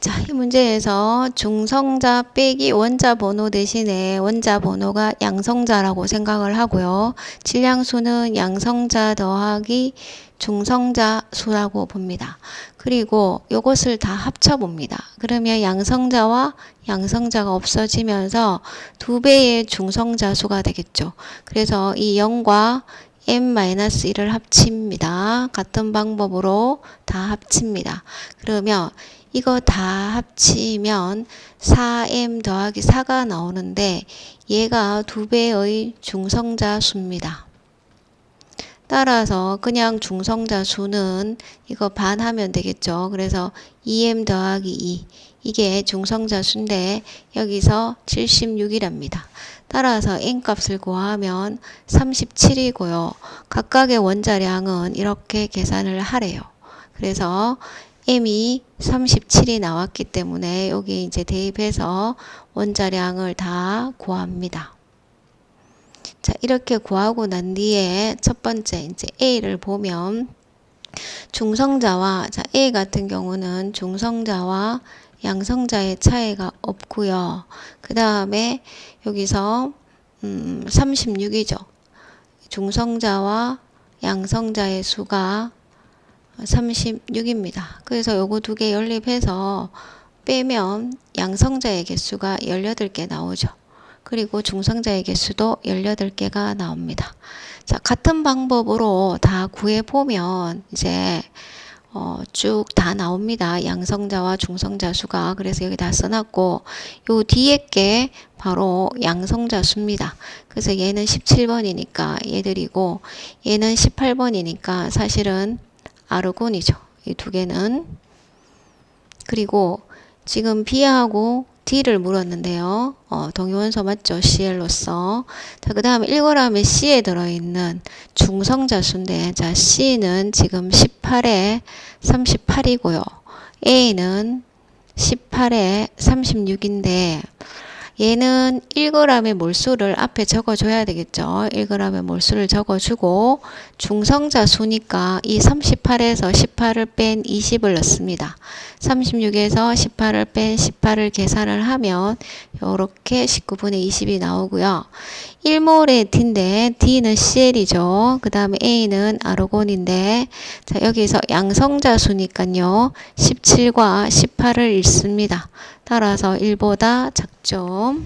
자, 이 문제에서 중성자 빼기 원자 번호 대신에 원자 번호가 양성자라고 생각을 하고요. 질량수는 양성자 더하기 중성자 수라고 봅니다. 그리고 이것을 다 합쳐 봅니다. 그러면 양성자와 양성자가 없어지면서 두 배의 중성자 수가 되겠죠. 그래서 이 0과 m-1을 합칩니다. 같은 방법으로 다 합칩니다. 그러면 이거 다 합치면 4m 더하기 4가 나오는데 얘가 두 배의 중성자 수입니다. 따라서 그냥 중성자 수는 이거 반 하면 되겠죠. 그래서 2m 더하기 2 이게 중성자 수인데 여기서 76이랍니다. 따라서 n 값을 구하면 37이고요. 각각의 원자량은 이렇게 계산을 하래요. 그래서 m이 37이 나왔기 때문에 여기 이제 대입해서 원자량을 다 구합니다. 자, 이렇게 구하고 난 뒤에 첫 번째 이제 A를 보면 중성자와 자, A 같은 경우는 중성자와 양성자의 차이가 없고요. 그 다음에 여기서 음, 36이죠. 중성자와 양성자의 수가 36입니다. 그래서 요거 두 개 연립해서 빼면 양성자의 개수가 18개 나오죠. 그리고 중성자의 개수도 18개가 나옵니다. 자, 같은 방법으로 다 구해보면 이제 어, 쭉 다 나옵니다. 양성자와 중성자 수가. 그래서 여기 다 써놨고, 요 뒤에 게 바로 양성자 수입니다. 그래서 얘는 17번이니까 얘들이고, 얘는 18번이니까 사실은 아르곤이죠. 이 두 개는. 그리고 지금 B하고 D를 물었는데요. 어, 동위원소 맞죠? CL로서. 자, 그 다음에 1g의 C에 들어있는 중성자 수인데, 자, C는 지금 18에 38이고요. A는 18에 36인데, 얘는 1g의 몰수를 앞에 적어줘야 되겠죠. 1g의 몰수를 적어주고 중성자 수니까 이 38에서 18을 뺀 20을 넣습니다. 36에서 18을 뺀 18을 계산을 하면 이렇게 19분의 20이 나오고요. 1몰의 D인데 D는 CL이죠. 그 다음에 A는 아르곤인데 자 여기서 양성자 수니까요. 17과 18을 읽습니다. 따라서 1보다 작죠.